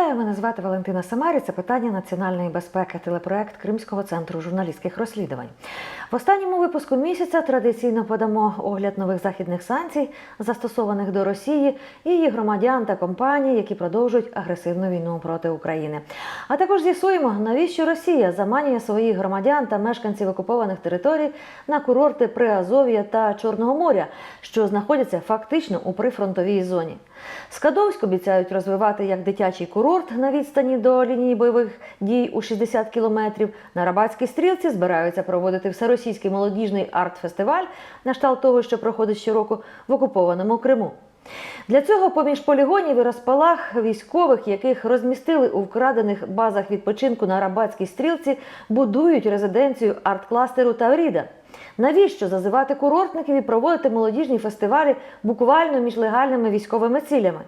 Вітаю, мене звати Валентина Самарі. Це питання національної безпеки, телепроект Кримського центру журналістських розслідувань. В останньому випуску місяця традиційно подамо огляд нових західних санкцій, застосованих до Росії і її громадян та компаній, які продовжують агресивну війну проти України. А також з'ясуємо, навіщо Росія заманює своїх громадян та мешканців окупованих територій на курорти Приазов'я та Чорного моря, що знаходяться фактично у прифронтовій зоні. Скадовськ обіцяють розвивати як дитячий курорт на відстані до лінії бойових дій у 60 кілометрів. На Рабатській стрілці збираються проводити всеросійський молодіжний арт-фестиваль на штал того, що проходить щороку в окупованому Криму. Для цього поміж полігонів і розпалах військових, яких розмістили у вкрадених базах відпочинку на Рабатській стрілці, будують резиденцію арт-кластеру Тавріда. Навіщо зазивати курортників і проводити молодіжні фестивалі буквально між легальними військовими цілями?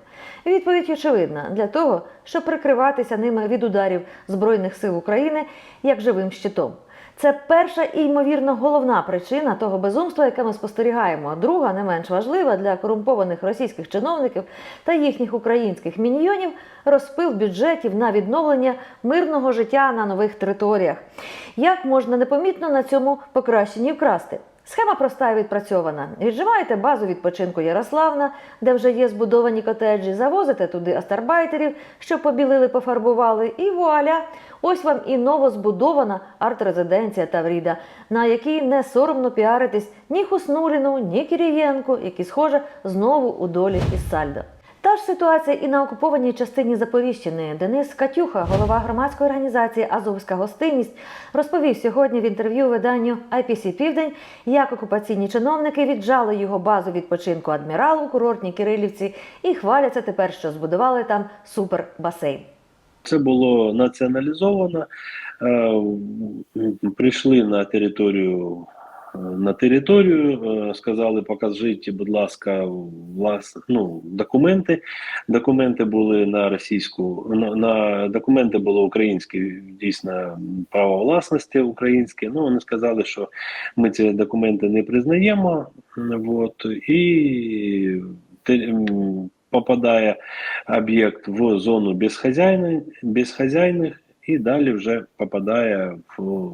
Відповідь очевидна для того, щоб прикриватися ними від ударів Збройних сил України як живим щитом. Це перша і ймовірно головна причина того безумства, яке ми спостерігаємо. Друга, не менш важлива для корумпованих російських чиновників та їхніх українських міньйонів розпил бюджетів на відновлення мирного життя на нових територіях. Як можна непомітно на цьому покращенні вкрасти? Схема проста і відпрацьована. Віджимаєте базу відпочинку Ярославна, де вже є збудовані котеджі, завозите туди астарбайтерів, що побілили, пофарбували, і вуаля! Ось вам і новозбудована арт-резиденція Тавріда, на якій не соромно піаритись ні Хуснуліну, ні Кірієнку, які, схоже, знову у долі із Сальдо. Та ж ситуація і на окупованій частині Запоріжжяни. Денис Катюха, голова громадської організації Азовська гостинність, розповів сьогодні в інтерв'ю виданню IPC Південь, як окупаційні чиновники віджали його базу відпочинку адмірал у курортній Кирилівці і хваляться тепер, що збудували там супербасейн. Це було націоналізовано. Е, Прийшли на територію. На територію е, сказали, покажіть, будь ласка, влас, ну, документи. Документи були на російську, на, на документи були українські, дійсно право власності українське. Ну вони сказали, що ми ці документи не признаємо. От, і попадає об'єкт в зону безхазяйних, безхазяйних і далі вже попадає в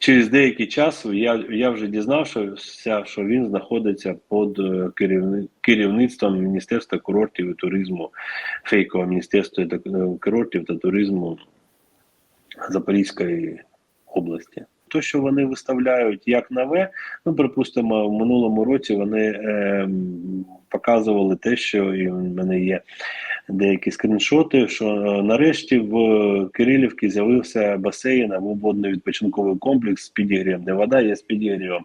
через деякий час. Я, я вже дізнався, що він знаходиться під е, керівництвом Міністерства курортів і туризму, фейкового міністерства е, курортів та туризму Запорізької області. То, що вони виставляють як нове, ну припустимо, в минулому році вони е, показували те, що і в мене є деякі скріншоти, що е, нарешті в Кирилівці з'явився басейн або водно-відпочинковий комплекс з підігрівом, де вода є з підігрівом.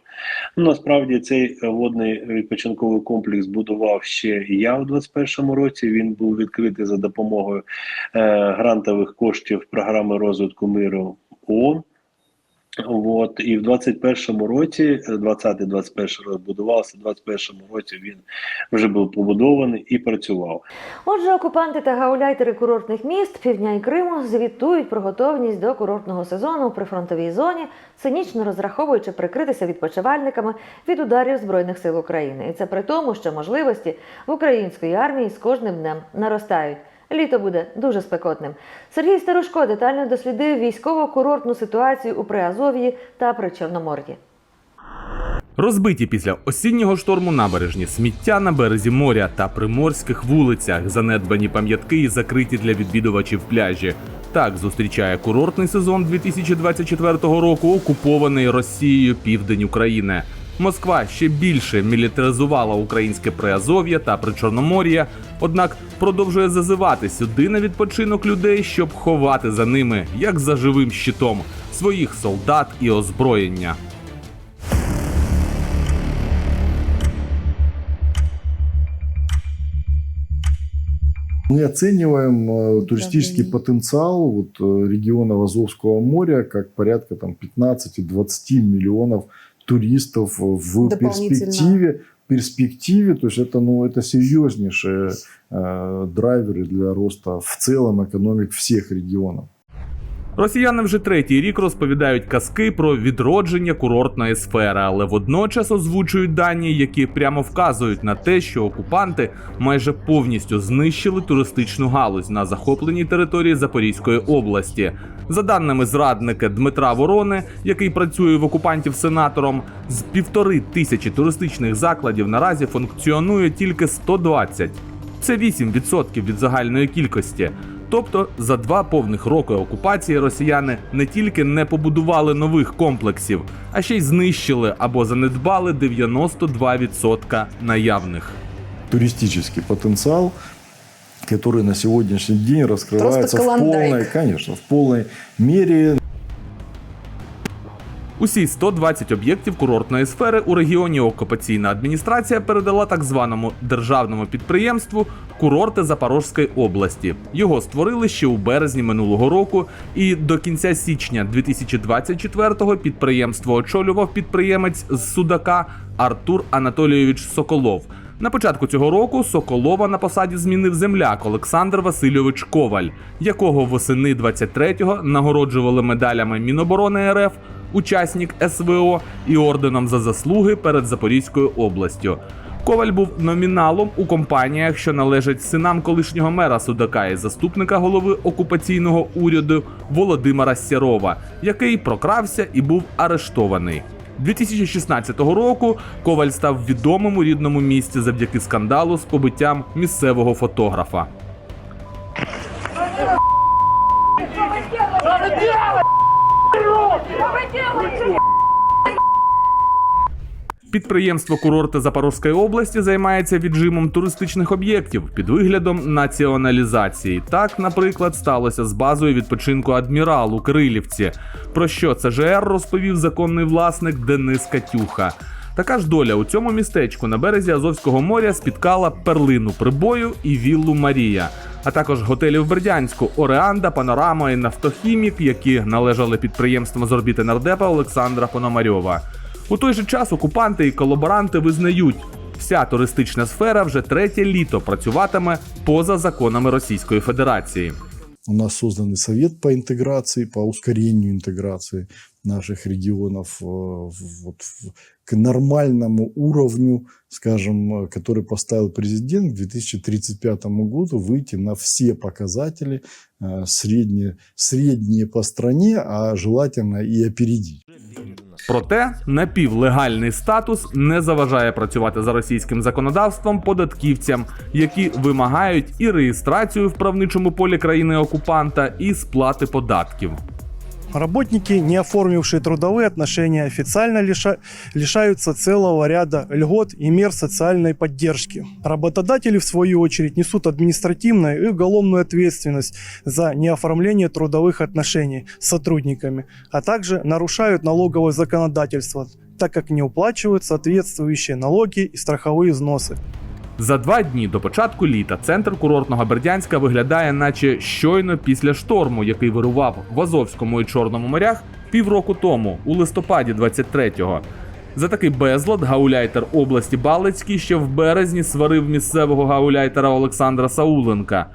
Ну, насправді цей водний відпочинковий комплекс будував ще і я у 21-му році. Він був відкритий за допомогою е, грантових коштів програми розвитку миру ООН. От і в 21-му році, 20-21 рок будувався, в 21-му році він вже був побудований і працював. Отже, окупанти та гауляйтери курортних міст півдня і Криму звітують про готовність до курортного сезону у прифронтовій зоні, цинічно розраховуючи прикритися відпочивальниками від ударів збройних сил України. І це при тому, що можливості в української армії з кожним днем наростають. Літо буде дуже спекотним. Сергій Старушко детально дослідив військово-курортну ситуацію у Приазов'ї та Причорномор'ї. Розбиті після осіннього шторму набережні, сміття на березі моря та приморських вулицях, занедбані пам'ятки і закриті для відвідувачів пляжі. Так зустрічає курортний сезон 2024 року, окупований Росією південь України. Москва ще більше мілітаризувала українське Приазов'я та Причорномор'я, однак продовжує зазивати сюди на відпочинок людей, щоб ховати за ними, як за живим щитом, своїх солдат і озброєння. Мы оцениваем э, туристический Давление. потенциал вот, э, региона Азовского моря как порядка там, 15-20 миллионов туристов в Дополнительно. перспективе. перспективе, то есть это, ну, это серьезнейшие э, драйверы для роста в целом экономик всех регионов. Росіяни вже третій рік розповідають казки про відродження курортної сфери, але водночас озвучують дані, які прямо вказують на те, що окупанти майже повністю знищили туристичну галузь на захопленій території Запорізької області. За даними зрадника Дмитра Ворони, який працює в окупантів сенатором, з півтори тисячі туристичних закладів наразі функціонує тільки 120. Це 8% від загальної кількості. Тобто за два повних роки окупації росіяни не тільки не побудували нових комплексів, а ще й знищили або занедбали 92% наявних. Туристичний потенціал, який на сьогоднішній день розкривається в повній, полной, конечно, в повній мере. Усі 120 об'єктів курортної сфери у регіоні окупаційна адміністрація передала так званому державному підприємству Курорти Запорізької області. Його створили ще у березні минулого року, і до кінця січня 2024-го підприємство очолював підприємець з Судака Артур Анатолійович Соколов. На початку цього року Соколова на посаді змінив земляк Олександр Васильович Коваль, якого восени 23-го нагороджували медалями Міноборони РФ, учасник СВО і орденом за заслуги перед Запорізькою областю. Коваль був номіналом у компаніях, що належать синам колишнього мера Судака і заступника голови окупаційного уряду Володимира Сєрова, який прокрався і був арештований. 2016 року Коваль став відомим у рідному місті завдяки скандалу з побиттям місцевого фотографа. Підприємство курорти Запорізької області займається віджимом туристичних об'єктів під виглядом націоналізації. Так, наприклад, сталося з базою відпочинку Адмірал у Кирилівці. Про що ЦЖР розповів законний власник Денис Катюха. Така ж доля у цьому містечку на березі Азовського моря спіткала перлину прибою і віллу Марія, а також готелі в Бердянську, Ореанда, Панорама і Нафтохімік, які належали підприємствам з орбіти нардепа Олександра Пономарьова. У той же час окупанти і колаборанти визнають, вся туристична сфера вже третє літо працюватиме поза законами Російської Федерації. У нас созданный совет по интеграции, по ускорению интеграции наших регионов э, вот, в- к нормальному уровню, скажем, э, который поставил президент к 2035 году, выйти на все показатели э, средние, средние по стране, а желательно и опередить. Проте напівлегальний статус не заважає працювати за російським законодавством податківцям, які вимагають і реєстрацію в правничому полі країни окупанта, і сплати податків. Работники, не оформившие трудовые отношения, официально лиша- лишаются целого ряда льгот и мер социальной поддержки. Работодатели, в свою очередь, несут административную и уголовную ответственность за неоформление трудовых отношений с сотрудниками, а также нарушают налоговое законодательство, так как не уплачивают соответствующие налоги и страховые взносы. За два дні до початку літа центр курортного Бердянська виглядає, наче щойно після шторму, який вирував в Азовському і Чорному морях півроку тому, у листопаді 23-го. За такий безлад гауляйтер області Балицький ще в березні сварив місцевого гауляйтера Олександра Сауленка.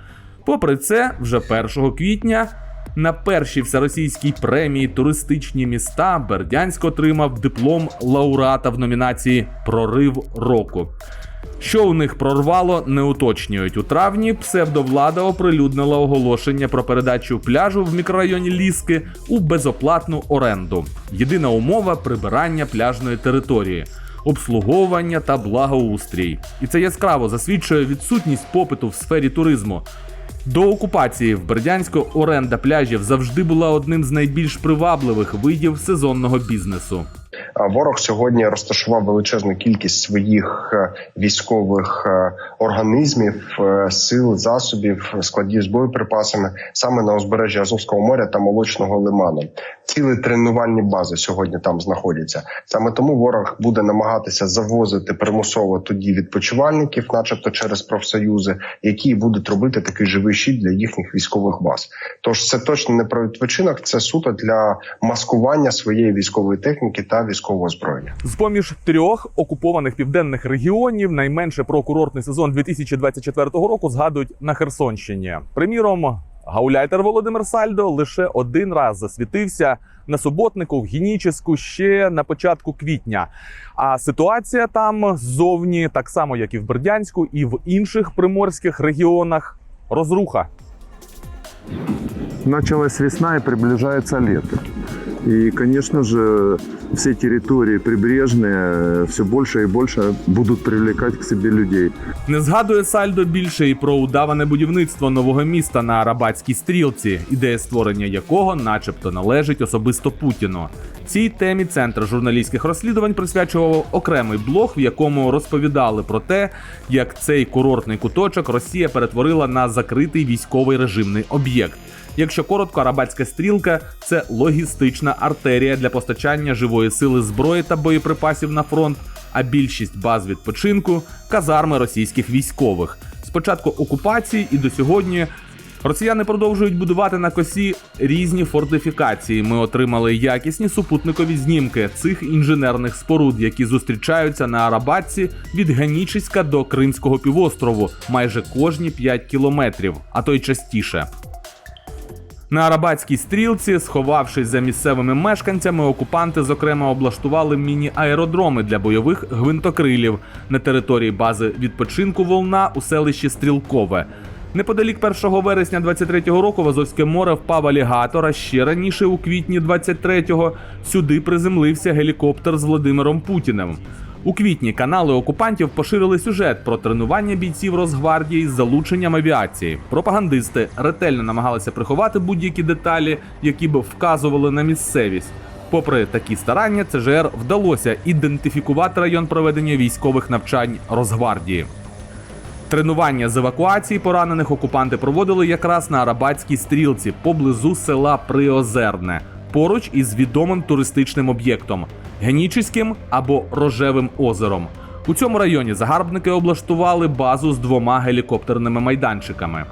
Попри це, вже 1 квітня на першій всеросійській премії туристичні міста Бердянськ отримав диплом лауреата в номінації Прорив року. Що у них прорвало, не уточнюють. У травні псевдовлада оприлюднила оголошення про передачу пляжу в мікрорайоні Ліски у безоплатну оренду. Єдина умова прибирання пляжної території, обслуговування та благоустрій. І це яскраво засвідчує відсутність попиту в сфері туризму. До окупації в Бердянську оренда пляжів завжди була одним з найбільш привабливих видів сезонного бізнесу. Ворог сьогодні розташував величезну кількість своїх е, військових е, організмів, е, сил, засобів, складів з боєприпасами саме на узбережжі Азовського моря та молочного лиману. Цілі тренувальні бази сьогодні там знаходяться. Саме тому ворог буде намагатися завозити примусово тоді відпочивальників, начебто через профсоюзи, які будуть робити такий живий щит для їхніх військових баз. Тож це точно не про відпочинок, це суто для маскування своєї військової техніки та військового озброєння. З поміж трьох окупованих південних регіонів найменше про курортний сезон 2024 року згадують на Херсонщині. Приміром, Гауляйтер Володимир Сальдо лише один раз засвітився на суботнику в Геніческу ще на початку квітня. А ситуація там ззовні, так само як і в Бердянську, і в інших приморських регіонах, розруха. Началась весна и приближается лето. И, конечно же, все территории прибрежные все больше и больше будут привлекать к себе людей. Не згадує Сальдо більше і про удаване будівництво нового міста на Арабатській стрілці, ідея створення якого, начебто, належить особисто Путіну. Цій темі центр журналістських розслідувань присвячував окремий блог, в якому розповідали про те, як цей курортний куточок Росія перетворила на закритий військовий режимний об'єкт. Якщо коротко, арабатська стрілка це логістична артерія для постачання живої сили зброї та боєприпасів на фронт, а більшість баз відпочинку казарми російських військових. З початку окупації і до сьогодні росіяни продовжують будувати на косі різні фортифікації. Ми отримали якісні супутникові знімки цих інженерних споруд, які зустрічаються на Арабатці від Ганічиська до Кримського півострову майже кожні 5 кілометрів, а то й частіше. На Арабатській стрілці, сховавшись за місцевими мешканцями, окупанти зокрема облаштували міні-аеродроми для бойових гвинтокрилів на території бази відпочинку Волна у селищі Стрілкове. Неподалік 1 вересня 23-го року в Азовське море впав алігатор, а ще раніше, у квітні 23-го, сюди приземлився гелікоптер з Володимиром Путіним. У квітні канали окупантів поширили сюжет про тренування бійців Росгвардії з залученням авіації. Пропагандисти ретельно намагалися приховати будь-які деталі, які б вказували на місцевість. Попри такі старання, ЦЖР вдалося ідентифікувати район проведення військових навчань Росгвардії. Тренування з евакуації поранених окупанти проводили якраз на Арабатській стрілці поблизу села Приозерне, поруч із відомим туристичним об'єктом Генічиським або Рожевим озером. У цьому районі загарбники облаштували базу з двома гелікоптерними майданчиками.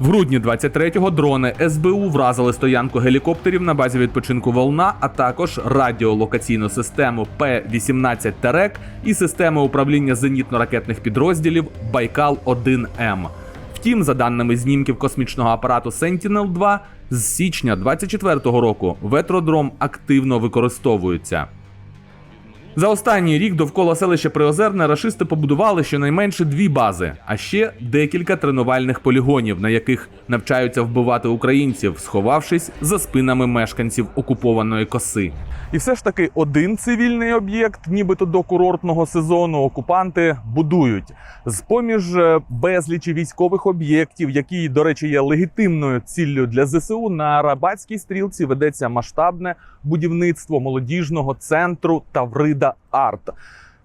В грудні 23-го дрони СБУ вразили стоянку гелікоптерів на базі відпочинку Волна, а також радіолокаційну систему П-18 Терек і систему управління зенітно-ракетних підрозділів Байкал 1М. Втім, за даними знімків космічного апарату Sentinel-2, з січня 24-го року ветродром активно використовується. За останній рік довкола селища Приозерне рашисти побудували щонайменше дві бази, а ще декілька тренувальних полігонів, на яких навчаються вбивати українців, сховавшись за спинами мешканців окупованої коси. І все ж таки один цивільний об'єкт, нібито до курортного сезону, окупанти будують з поміж е, безлічі військових об'єктів, які, до речі, є легітимною ціллю для ЗСУ. На Арабатській стрілці ведеться масштабне будівництво молодіжного центру Таврида Арт,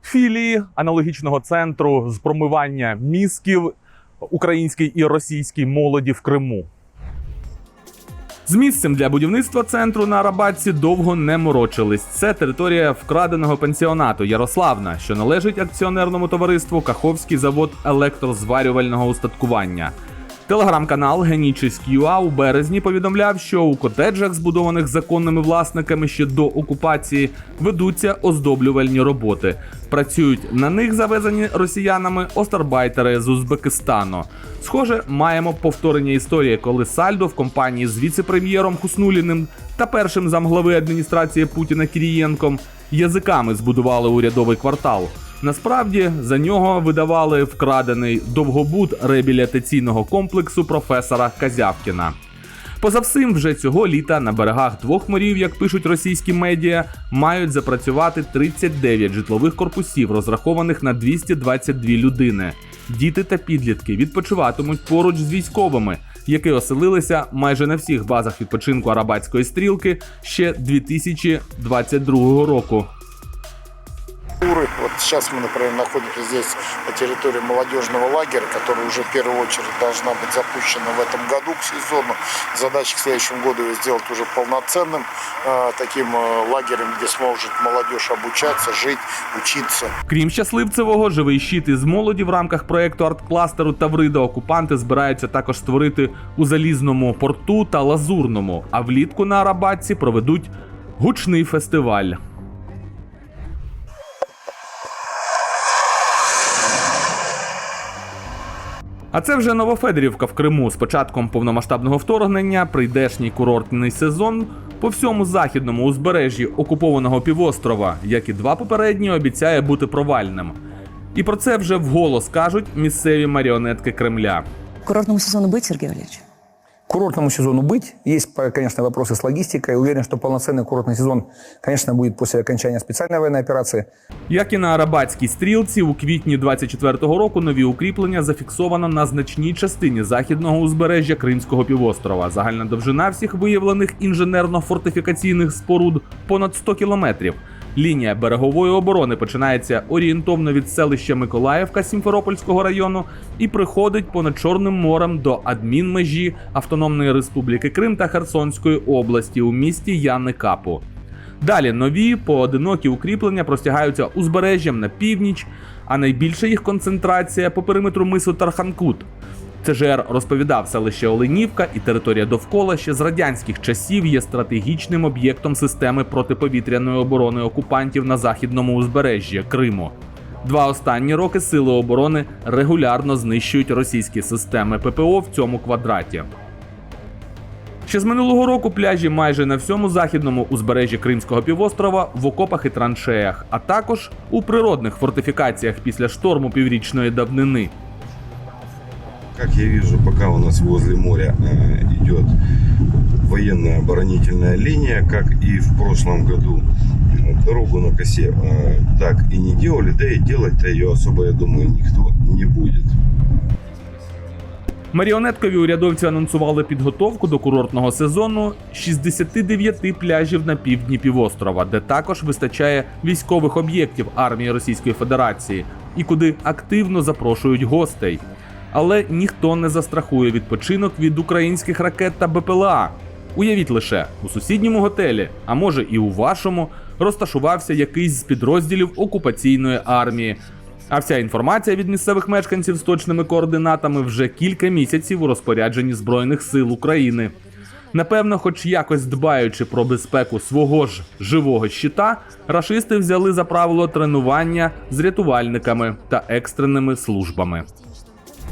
філії аналогічного центру з промивання мізків українській і російській молоді в Криму. З місцем для будівництва центру на Арабатці довго не морочились. Це територія вкраденого пенсіонату Ярославна, що належить акціонерному товариству Каховський завод електрозварювального устаткування. Телеграм-канал Генічість.ua у березні повідомляв, що у котеджах, збудованих законними власниками ще до окупації, ведуться оздоблювальні роботи. Працюють на них завезені росіянами остарбайтери з Узбекистану. Схоже, маємо повторення історії, коли Сальдо в компанії з віце-прем'єром Хуснуліним та першим замглави адміністрації Путіна Кірієнком язиками збудували урядовий квартал. Насправді за нього видавали вкрадений довгобуд реабілітаційного комплексу професора Казявкіна. Поза всім, вже цього літа на берегах двох морів, як пишуть російські медіа, мають запрацювати 39 житлових корпусів, розрахованих на 222 людини. Діти та підлітки відпочиватимуть поруч з військовими, які оселилися майже на всіх базах відпочинку Арабатської стрілки ще 2022 року туры. Вот сейчас мы, например, находимся здесь на территории молодежного лагеря, который уже в первую очередь должна быть запущена в этом году к сезону. Задача к следующему году ее сделать уже полноценным э, таким э, лагерем, где сможет молодежь обучаться, жить, учиться. Крім щасливцевого, живий щит із молоді в рамках проекту арт-кластеру Таврида окупанти збираються також створити у залізному порту та лазурному. А влітку на Арабатці проведуть гучний фестиваль. А це вже Новофедерівка в Криму. З початком повномасштабного вторгнення прийдешній курортний сезон по всьому західному узбережжі окупованого півострова, як і два попередні, обіцяє бути провальним. І про це вже вголос кажуть місцеві маріонетки Кремля. Курортному сезону быть, Сергей Валерьевич? курортному сезону быть. Есть, по- конечно, вопросы с логистикой. Уверен, что полноценный курортный сезон, конечно, будет после окончания специальной военной операции. Як і на Арабатській стрілці, у квітні 24-го року нові укріплення зафіксовано на значній частині західного узбережжя Кримського півострова. Загальна довжина всіх виявлених інженерно-фортифікаційних споруд понад 100 кілометрів. Лінія берегової оборони починається орієнтовно від селища Миколаївка Сімферопольського району і приходить понад Чорним морем до адмінмежі Автономної Республіки Крим та Херсонської області у місті Яни Капу. Далі нові поодинокі укріплення простягаються узбережжям на північ, а найбільша їх концентрація по периметру мису Тарханкут. ЦЖР розповідав, селище Оленівка і територія довкола ще з радянських часів є стратегічним об'єктом системи протиповітряної оборони окупантів на західному узбережжі Криму. Два останні роки сили оборони регулярно знищують російські системи ППО в цьому квадраті. Ще з минулого року пляжі майже на всьому західному узбережжі Кримського півострова в окопах і траншеях, а також у природних фортифікаціях після шторму піврічної давнини. Как я вижу, пока у нас возле моря э, идет военная оборонительная линия, как и в прошлом году э, дорогу на косе э, так и не делали, да и делать-то ее особо, я думаю, никто не будет. Маріонеткові урядовці анонсували підготовку до курортного сезону 69 пляжів на півдні півострова, де також вистачає військових об'єктів армії Російської Федерації і куди активно запрошують гостей. Але ніхто не застрахує відпочинок від українських ракет та БПЛА. Уявіть лише, у сусідньому готелі, а може і у вашому, розташувався якийсь з підрозділів окупаційної армії. А вся інформація від місцевих мешканців з точними координатами вже кілька місяців у розпорядженні Збройних сил України. Напевно, хоч якось дбаючи про безпеку свого ж живого щита, рашисти взяли за правило тренування з рятувальниками та екстреними службами.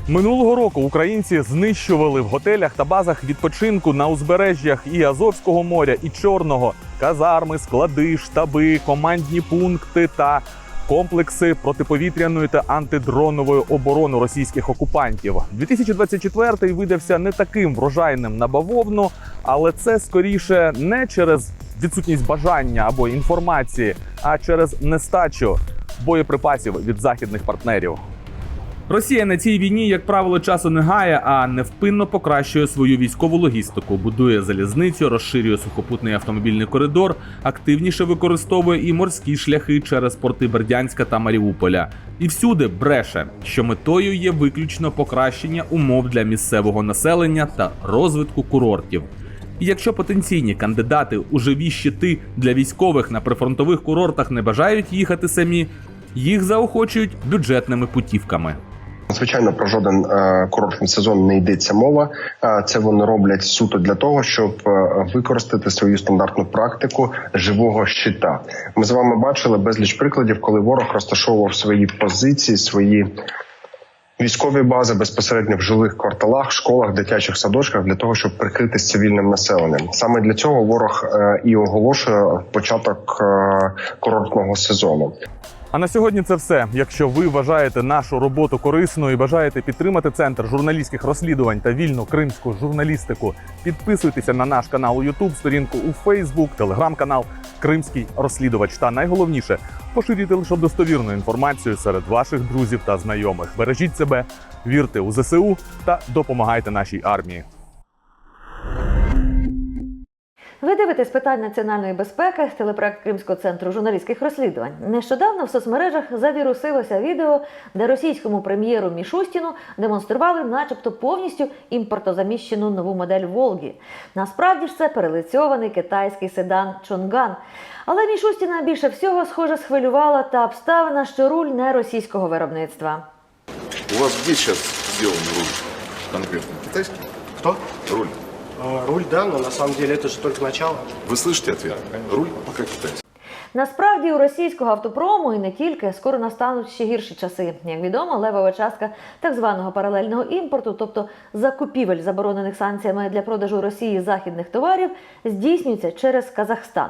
Минулого року українці знищували в готелях та базах відпочинку на узбережжях і Азовського моря, і Чорного казарми, склади, штаби, командні пункти та комплекси протиповітряної та антидронової оборони російських окупантів. 2024 видався не таким врожайним на бавовну, але це скоріше не через відсутність бажання або інформації, а через нестачу боєприпасів від західних партнерів. Росія на цій війні, як правило, часу не гає, а невпинно покращує свою військову логістику, будує залізницю, розширює сухопутний автомобільний коридор, активніше використовує і морські шляхи через порти Бердянська та Маріуполя. І всюди бреше, що метою є виключно покращення умов для місцевого населення та розвитку курортів. І якщо потенційні кандидати у живі щити для військових на прифронтових курортах не бажають їхати самі, їх заохочують бюджетними путівками. Звичайно, про жоден е, курортний сезон не йдеться мова. Е, це вони роблять суто для того, щоб е, використати свою стандартну практику живого щита. Ми з вами бачили безліч прикладів, коли ворог розташовував свої позиції, свої. Військові бази безпосередньо в жилих кварталах, школах, дитячих садочках для того, щоб прикритись цивільним населенням. Саме для цього ворог і оголошує початок курортного сезону. А на сьогодні це все. Якщо ви вважаєте нашу роботу корисною і бажаєте підтримати центр журналістських розслідувань та вільну кримську журналістику, підписуйтеся на наш канал у YouTube, сторінку у Facebook, телеграм-канал Кримський розслідувач. Та найголовніше поширюйте лише достовірну інформацію серед ваших друзів та знайомих. Бережіть себе, вірте у ЗСУ та допомагайте нашій армії. Ви дивитесь питань національної безпеки, телепроект Кримського центру журналістських розслідувань. Нещодавно в соцмережах завірусилося відео, де російському прем'єру Мішустіну демонстрували, начебто, повністю імпортозаміщену нову модель Волги. Насправді ж це перелицьований китайський седан Чонган. Але Мішустіна більше всього, схоже, схвилювала та обставина, що руль не російського виробництва. У вас где сейчас сделан руль конкретно? Китайский? Кто? Руль. А, Руль, да, но на самом деле это же только начало. Вы слышите ответ? Руль пока китайский. Насправді у російського автопрому і не тільки скоро настануть ще гірші часи. Як відомо, левова частка так званого паралельного імпорту, тобто закупівель заборонених санкціями для продажу Росії західних товарів, здійснюється через Казахстан.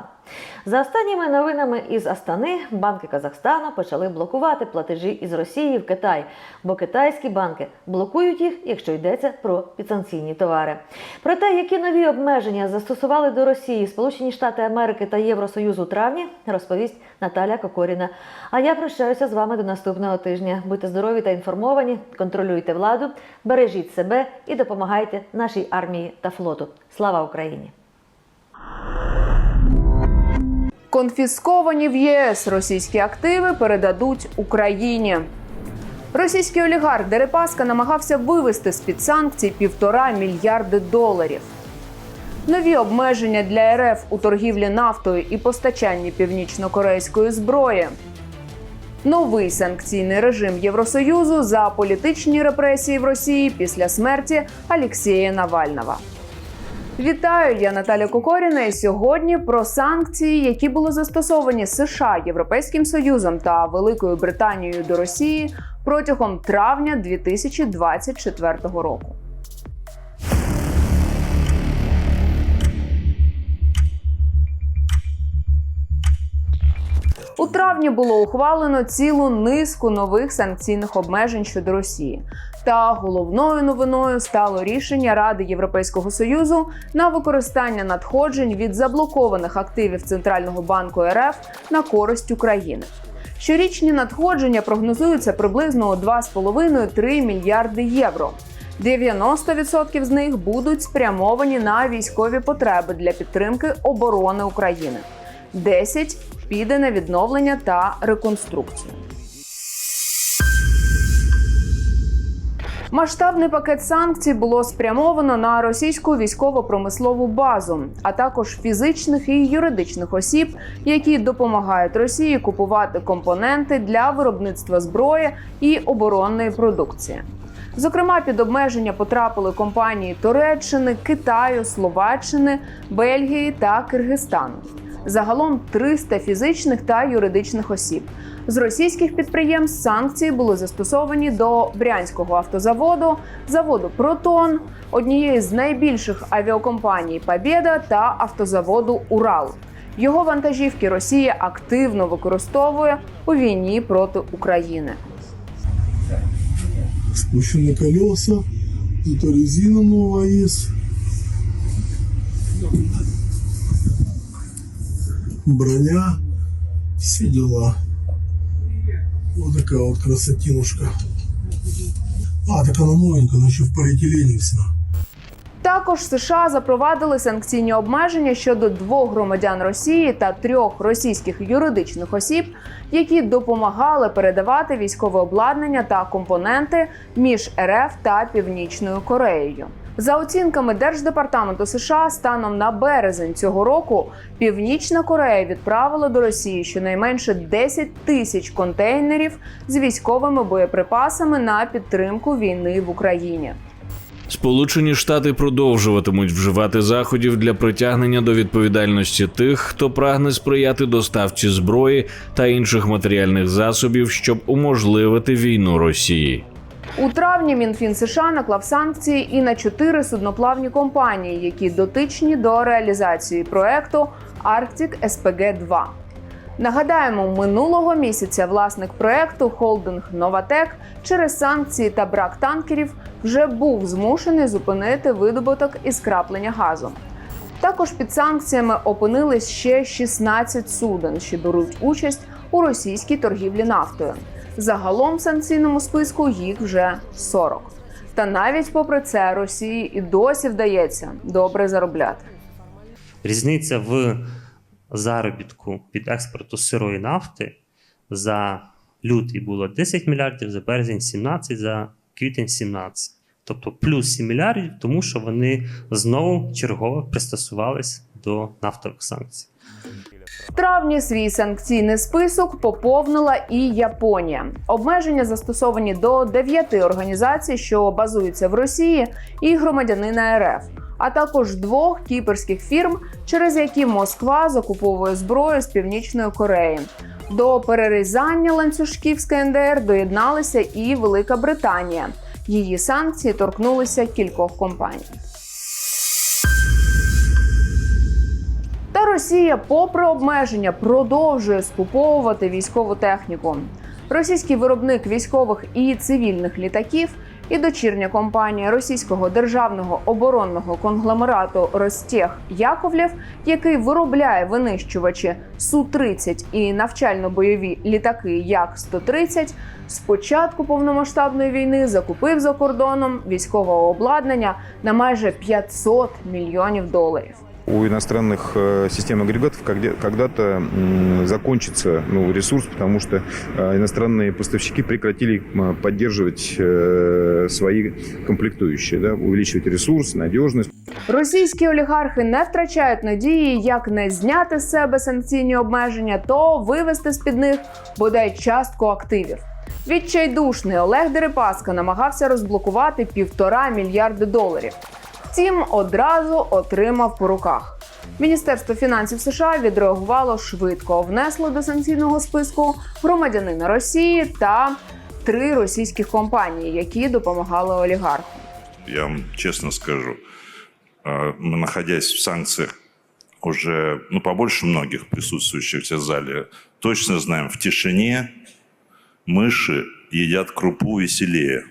За останніми новинами із Астани банки Казахстана почали блокувати платежі із Росії в Китай, бо китайські банки блокують їх, якщо йдеться про підсанкційні товари. Про те, які нові обмеження застосували до Росії Сполучені Штати Америки та Євросоюз у травні, розповість Наталя Кокоріна. А я прощаюся з вами до наступного тижня. Будьте здорові та інформовані, контролюйте владу, бережіть себе і допомагайте нашій армії та флоту. Слава Україні! Конфісковані в ЄС російські активи передадуть Україні. Російський олігарх Дерипаска намагався вивести з під санкцій півтора мільярди доларів. Нові обмеження для РФ у торгівлі нафтою і постачанні північно-корейської зброї. Новий санкційний режим Євросоюзу за політичні репресії в Росії після смерті Алексія Навального. Вітаю, я Наталя Кокоріна. І сьогодні про санкції, які були застосовані США, Європейським Союзом та Великою Британією до Росії протягом травня 2024 року. У травні було ухвалено цілу низку нових санкційних обмежень щодо Росії. Та головною новиною стало рішення Ради Європейського союзу на використання надходжень від заблокованих активів Центрального банку РФ на користь України. Щорічні надходження прогнозуються приблизно у 2,5-3 мільярди євро. 90% з них будуть спрямовані на військові потреби для підтримки оборони України. 10 піде на відновлення та реконструкцію. Масштабний пакет санкцій було спрямовано на російську військово-промислову базу, а також фізичних і юридичних осіб, які допомагають Росії купувати компоненти для виробництва зброї і оборонної продукції. Зокрема, під обмеження потрапили компанії Туреччини, Китаю, Словаччини, Бельгії та Киргизстану. Загалом 300 фізичних та юридичних осіб. З російських підприємств санкції були застосовані до Брянського автозаводу, заводу Протон, однієї з найбільших авіакомпаній Побєда та автозаводу Урал. Його вантажівки Росія активно використовує у війні проти України. Спущены колеса, зато резина новая есть. Броня, все дела. Вот такая вот красотинушка. А, так она новенькая, она еще в полиэтилене вся. Також США запровадили санкційні обмеження щодо двох громадян Росії та трьох російських юридичних осіб, які допомагали передавати військове обладнання та компоненти між РФ та Північною Кореєю. За оцінками Держдепартаменту США, станом на березень цього року Північна Корея відправила до Росії щонайменше 10 тисяч контейнерів з військовими боєприпасами на підтримку війни в Україні. Сполучені Штати продовжуватимуть вживати заходів для притягнення до відповідальності тих, хто прагне сприяти доставці зброї та інших матеріальних засобів, щоб уможливити війну Росії. У травні Мінфін США наклав санкції і на чотири судноплавні компанії, які дотичні до реалізації проекту Arctic SPG 2 Нагадаємо, минулого місяця власник проекту холдинг Новатек через санкції та брак танкерів вже був змушений зупинити видобуток і скраплення газу. Також під санкціями опинились ще 16 суден, що беруть участь у російській торгівлі нафтою. Загалом в санкційному списку їх вже 40. Та навіть попри це Росії і досі вдається добре заробляти. Різниця в заробітку від експорту сирої нафти за лютий було 10 мільярдів, за березень 17, за квітень 17. Тобто плюс 7 мільярдів, тому що вони знову чергово пристосувались до нафтових санкцій. В травні свій санкційний список поповнила і Японія. Обмеження застосовані до дев'яти організацій, що базуються в Росії, і громадянина РФ. а також двох кіперських фірм, через які Москва закуповує зброю з Північної Кореї. До перерізання ланцюжків з КНДР доєдналася і Велика Британія. Її санкції торкнулися кількох компаній. Росія, попри обмеження, продовжує скуповувати військову техніку. Російський виробник військових і цивільних літаків і дочірня компанія російського державного оборонного конгломерату Ростех Яковлєв, який виробляє винищувачі Су-30 і навчально-бойові літаки Як-130, з початку повномасштабної війни закупив за кордоном військового обладнання на майже 500 мільйонів доларів У иностранных э, систем агрегатов когда- когда-то м, закончится ну, ресурс, потому что э, иностранные поставщики прекратили м, поддерживать э, свои комплектующие, да, увеличивать ресурс, надежность. Російські олігархи не втрачають надії, як не зняти з себе санкційні обмеження, то вивести з під них бодай частку активів. Відчайдушний Олег Дерипаска намагався розблокувати півтора мільярди доларів. Втім, одразу отримав по руках. Міністерство фінансів США відреагувало швидко, внесло до санкційного списку громадянина Росії та три російських компанії, які допомагали олігарху. Я вам честно скажу, э, мы, находясь в санкциях, уже, ну, побольше многих присутствующих в зале, точно знаем, в тишине мыши едят крупу веселее.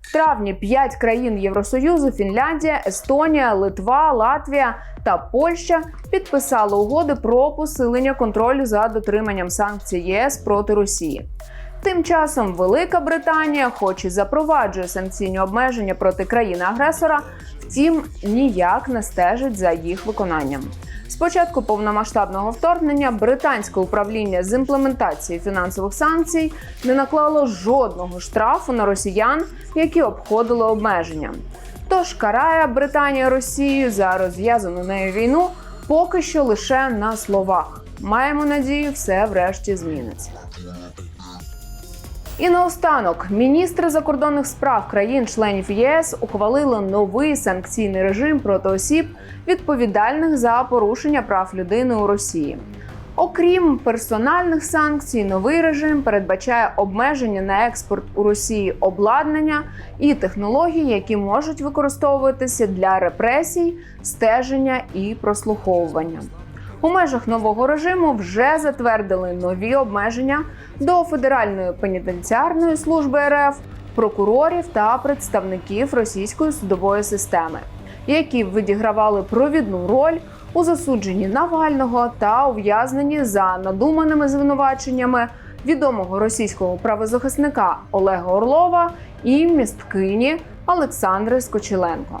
В травні п'ять країн Євросоюзу Фінляндія, Естонія, Литва, Латвія та Польща підписали угоди про посилення контролю за дотриманням санкцій ЄС проти Росії. Тим часом Велика Британія, хоч і запроваджує санкційні обмеження проти країни-агресора, втім ніяк не стежить за їх виконанням. З початку повномасштабного вторгнення британське управління з імплементації фінансових санкцій не наклало жодного штрафу на росіян, які обходили обмеження. Тож карає Британія Росію за розв'язану нею війну поки що лише на словах. Маємо надію, все врешті зміниться. І наостанок міністри закордонних справ країн-членів ЄС ухвалили новий санкційний режим проти осіб, відповідальних за порушення прав людини у Росії. Окрім персональних санкцій, новий режим передбачає обмеження на експорт у Росії обладнання і технологій, які можуть використовуватися для репресій, стеження і прослуховування. У межах нового режиму вже затвердили нові обмеження до Федеральної пенітенціарної служби РФ, прокурорів та представників російської судової системи, які відігравали провідну роль у засудженні Навального та ув'язненні за надуманими звинуваченнями відомого російського правозахисника Олега Орлова і місткині Олександри Скочеленко.